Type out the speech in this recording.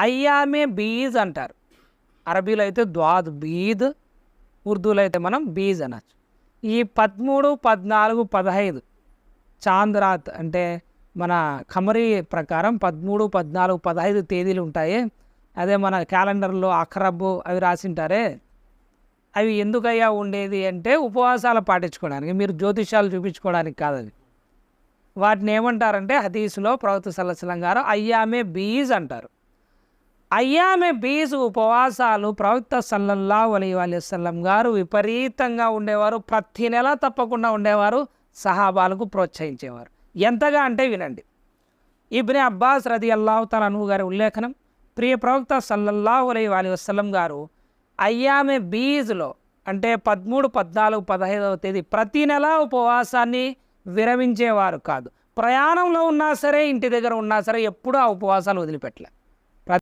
అయ్యామే బీజ్ అంటారు. అరబీలో అయితే ద్వాద్ బీద్ ఉర్దూలో అయితే మనం బీజ్ అనొచ్చు. ఈ పదమూడు పద్నాలుగు పదహైదు చాంద్రాత్ అంటే మన ఖమరీ ప్రకారం పదమూడు పద్నాలుగు పదహైదు తేదీలు ఉంటాయి. అదే మన క్యాలెండర్లో అఖరబ్బు అవి రాసింటారే. అవి ఎందుకయ్యా ఉండేది అంటే ఉపవాసాలు పాటించుకోవడానికి మీరు జ్యోతిషాలు చూపించుకోవడానికి కాదని వాటిని ఏమంటారంటే హదీసులో ప్రవక్త సలసలం గారు అయ్యామే బీజ్ అంటారు. అయ్యామె బీజు ఉపవాసాలు ప్రవక్త సల్లల్లా అలీ వసల్లం గారు విపరీతంగా ఉండేవారు ప్రతి నెల తప్పకుండా ఉండేవారు సహాబాలకు ప్రోత్సహించేవారు. ఎంతగా అంటే వినండి. ఇబ్ని అబ్బాస్ రది అల్లాహు తలను గారి ఉల్లేఖనం ప్రియ ప్రవక్త సల్లల్లాహు అలీ అలీ వసలం గారు అయ్యామె బీజ్లో అంటే పదమూడు పద్నాలుగు పదహైదవ తేదీ ప్రతి నెల ఉపవాసాన్ని విరమించేవారు కాదు. ప్రయాణంలో ఉన్నా సరే ఇంటి దగ్గర ఉన్నా సరే ఎప్పుడూ ఆ ఉపవాసాలు వదిలిపెట్టలేదు